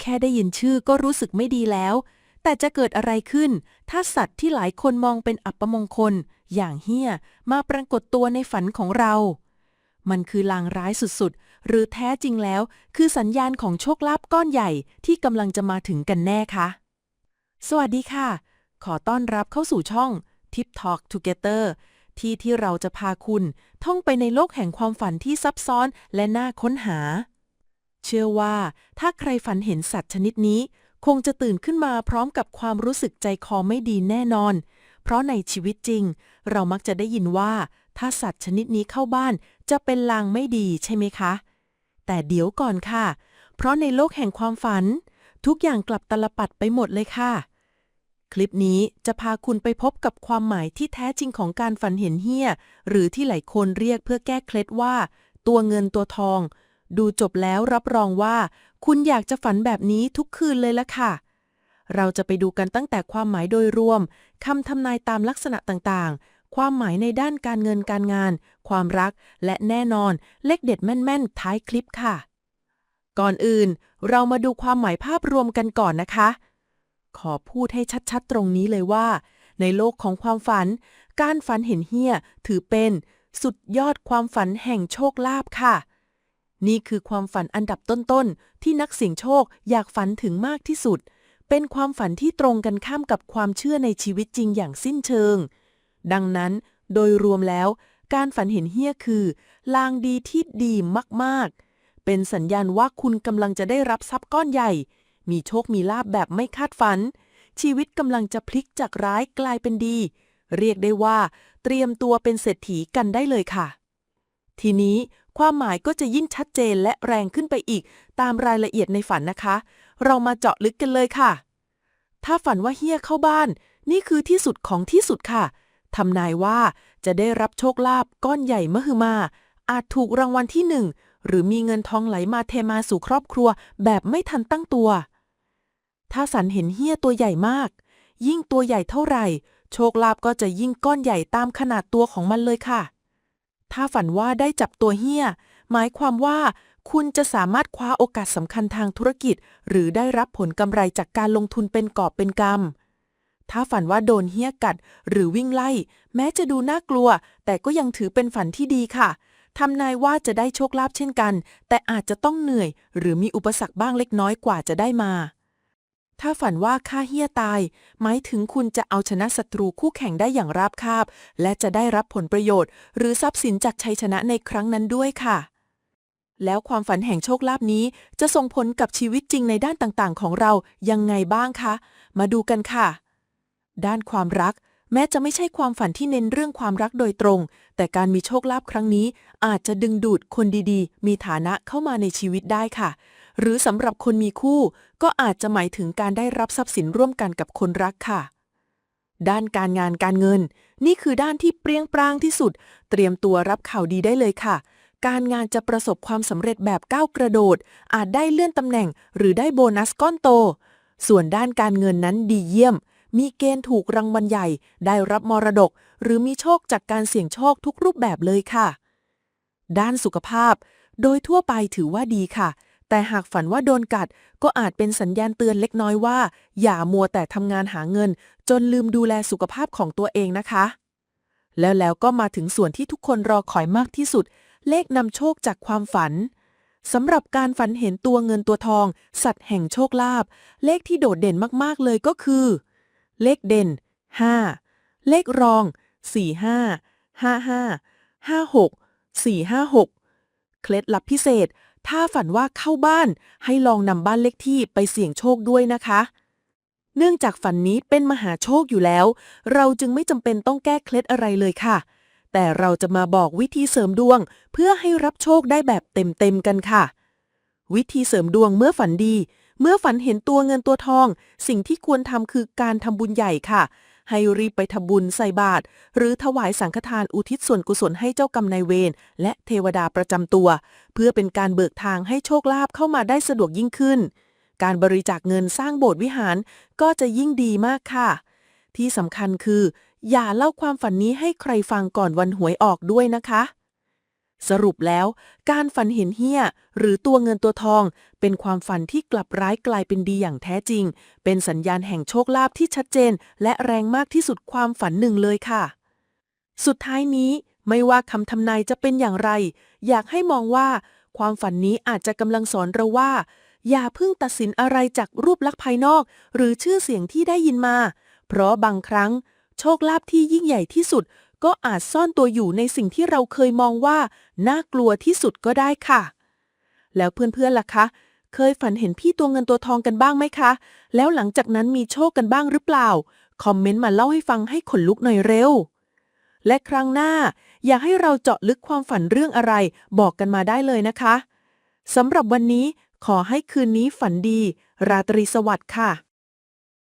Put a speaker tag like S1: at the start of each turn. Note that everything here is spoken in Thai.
S1: แค่ได้ยินชื่อก็รู้สึกไม่ดีแล้ว แต่จะเกิดอะไรขึ้น ถ้าสัตว์ที่หลายคนมองเป็นอัปมงคล อย่างเฮี้ยมาปรากฏตัวในฝันของเรา มันคือลางร้ายสุดๆ หรือแท้จริงแล้ว คือสัญญาณของโชคลาภก้อนใหญ่ที่กำลังจะมาถึงกันแน่คะ สวัสดีค่ะ ขอต้อนรับเข้าสู่ช่อง Tip Talk Together ที่ที่เราจะพาคุณท่องไปในโลกแห่งความฝันที่ซับซ้อนและน่าค้นหา เชื่อว่าถ้าใครฝันเห็นสัตว์ชนิดนี้ คงจะตื่นขึ้นมาพร้อมกับความรู้สึกใจคอไม่ดีแน่นอน เพราะในชีวิตจริง เรามักจะได้ยินว่า ถ้าสัตว์ชนิดนี้เข้าบ้านจะเป็นลางไม่ดีใช่ไหมคะ แต่เดี๋ยวก่อนค่ะ เพราะในโลกแห่งความฝัน ทุกอย่างกลับตลปัดไปหมดเลยค่ะ คลิปนี้จะพาคุณไปพบกับความหมายที่แท้จริงของการฝันเห็นเหี้ย หรือที่หลายคนเรียกเพื่อแก้เคล็ดว่า ตัวเงินตัวทอง ดูจบแล้วรับรองว่า คุณอยากจะฝันแบบนี้ทุกคืนเลยละค่ะ เราจะไปดูกันตั้งแต่ความหมายโดยรวมคำทำนายตามลักษณะต่างๆ ความหมายในด้านการเงินการงาน ความรัก และแน่นอน เลขเด็ดแม่นๆ ท้ายคลิปค่ะ ก่อนอื่น เรามาดูความหมายภาพรวมกันก่อนนะคะ ขอพูดให้ชัดๆ ตรงนี้เลยว่า ในโลกของความฝัน การฝันเห็นเหี้ย ถือเป็น สุดยอดความฝันแห่งโชคลาภค่ะ นี่คือความฝันอันดับต้นๆ ที่นักเสี่ยงโชคอยากฝันถึงมากที่สุด เป็นความฝันที่ตรงกันข้ามกับความเชื่อในชีวิตจริงอย่างสิ้นเชิง ดังนั้น โดยรวมแล้ว การฝันเห็นเหี้ยคือ ลางดีที่ดีมากๆ เป็นสัญญาณว่าคุณกำลังจะได้รับทรัพย์ก้อนใหญ่ มีโชคมีลาบแบบไม่คาดฝัน ชีวิตกำลังจะพลิกจากร้ายกลายเป็นดี เรียกได้ว่า เตรียมตัวเป็นเศรษฐีกันได้เลยค่ะ ทีนี้ความหมายก็จะยิ่งชัดเจนและแรงขึ้นไปอีก ตามรายละเอียดในฝันนะคะ เรามาเจาะลึกกันเลยค่ะ ถ้าฝันว่าเฮียเข้าบ้าน นี่คือที่สุดของที่สุดค่ะทำนายว่าจะได้รับโชคลาภก้อนใหญ่มหึมา อาจถูกรางวัลที่หนึ่งหรือมีเงินทองไหลมาเทมาสู่ครอบครัวแบบไม่ทันตั้งตัว ถ้าสันเห็นเฮียตัวใหญ่มาก ยิ่งตัวใหญ่เท่าไหร่ โชคลาภก็จะยิ่งก้อนใหญ่ตามขนาดตัวของมันเลยค่ะ ถ้าฝันว่าได้จับตัวเฮี้ย หมายความว่าคุณจะสามารถคว้าโอกาสสำคัญทางธุรกิจ หรือได้รับผลกำไรจากการลงทุนเป็นกอบเป็นกำ ถ้าฝันว่าโดนเฮี้ยกัด หรือวิ่งไล่ แม้จะดูน่ากลัว แต่ก็ยังถือเป็นฝันที่ดีค่ะทำนายว่าจะได้โชคลาภเช่นกัน แต่อาจจะต้องเหนื่อย หรือมีอุปสรรคบ้างเล็กน้อยกว่าจะได้มา ถ้าฝันว่าฆ่าเฮี้ยตาย หมายถึงคุณจะเอาชนะศัตรูคู่แข่งได้อย่างราบคาบ และจะได้รับผลประโยชน์ หรือทรัพย์สินจากชัยชนะในครั้งนั้นด้วยค่ะ แล้วความฝันแห่งโชคลาภนี้จะส่งผลกับชีวิตจริงในด้านต่างๆ ของเรายังไงบ้างคะ มาดูกันค่ะ ด้านความรัก แม้จะไม่ใช่ความฝันที่เน้นเรื่องความรักโดยตรง แต่การมีโชคลาภครั้งนี้ อาจจะดึงดูดคนดีๆ มีฐานะเข้ามาในชีวิตได้ค่ะ หรือสำหรับคนมีคู่ ก็อาจจะหมายถึงการได้รับทรัพย์สินร่วมกันกับคนรักค่ะ ด้านการงานการเงิน นี่คือด้านที่เปรี้ยงปร้างที่สุด เตรียมตัวรับข่าวดีได้เลยค่ะ การงานจะประสบความสำเร็จแบบก้าวกระโดด อาจได้เลื่อนตำแหน่ง หรือได้โบนัสก้อนโต ส่วนด้านการเงินนั้นดีเยี่ยม มีเกณฑ์ถูกรางวัลใหญ่ ได้รับมรดก หรือมีโชคจากการเสี่ยงโชคทุกรูปแบบเลยค่ะ ด้านสุขภาพ โดยทั่วไปถือว่าดีค่ะ แต่หากฝันว่าโดนกัดก็อาจเป็นสัญญาณเตือนเล็กน้อยว่า อย่ามัวแต่ทำงานหาเงิน จนลืมดูแลสุขภาพของตัวเองนะคะ แล้วแล้วก็มาถึงส่วนที่ทุกคนรอคอยมากที่สุด เลขนำโชคจากความฝันสำหรับการฝันเห็นตัวเงินตัวทอง สัตว์แห่งโชคลาภเลขที่โดดเด่นมากๆเลยก็คือ เลขเด่น 5 เลขรอง 45 55 56 456 เคล็ดลับพิเศษ ถ้าฝันว่าเข้าบ้านให้ลองนำบ้านเลขที่ไปเสี่ยงโชคด้วยนะคะ เนื่องจากฝันนี้เป็นมหาโชคอยู่แล้ว เราจึงไม่จำเป็นต้องแก้เคล็ดอะไรเลยค่ะ แต่เราจะมาบอกวิธีเสริมดวง เพื่อให้รับโชคได้แบบเต็มๆกันค่ะ วิธีเสริมดวงเมื่อฝันดี เมื่อฝันเห็นตัวเงินตัวทอง สิ่งที่ควรทำคือการทำบุญใหญ่ค่ะ ให้รีบไปทำบุญใส่บาตรหรือถวายสังฆทานอุทิศส่วนกุศลให้เจ้ากรรมนายเวรและเทวดาประจำตัว เพื่อเป็นการเบิกทางให้โชคลาภเข้ามาได้สะดวกยิ่งขึ้น การบริจาคเงินสร้างโบสถ์วิหารก็จะยิ่งดีมากค่ะ ที่สำคัญคือ อย่าเล่าความฝันนี้ให้ใครฟังก่อนวันหวยออกด้วยนะคะ สรุปแล้ว การฝันเห็นเหี้ย หรือตัวเงินตัวทอง เป็นความฝันที่กลับร้ายกลายเป็นดีอย่างแท้จริง เป็นสัญญาณแห่งโชคลาภที่ชัดเจน และแรงมากที่สุดความฝันหนึ่งเลยค่ะ สุดท้ายนี้ไม่ว่าคำทำนายจะเป็นอย่างไร อยากให้มองว่า ความฝันนี้อาจจะกำลังสอนเราว่า อย่าเพิ่งตัดสินอะไรจากรูปลักษณ์ภายนอก หรือชื่อเสียงที่ได้ยินมา เพราะบางครั้ง โชคลาภที่ยิ่งใหญ่ที่สุด ก็อาจซ่อนตัวอยู่ในสิ่งที่เราเคยมองว่า น่ากลัวที่สุดก็ได้ค่ะ แล้วเพื่อนๆล่ะคะ เคยฝันเห็นพี่ตัวเงินตัวทองกันบ้างไหมคะ แล้วหลังจากนั้นมีโชคกันบ้างหรือเปล่า คอมเมนต์มาเล่าให้ฟังให้ขนลุกหน่อยเร็ว และครั้งหน้า อยากให้เราเจาะลึกความฝันเรื่องอะไร บอกกันมาได้เลยนะคะสำหรับวันนี้ขอให้คืนนี้ฝันดี ราตรีสวัสดิ์ค่ะ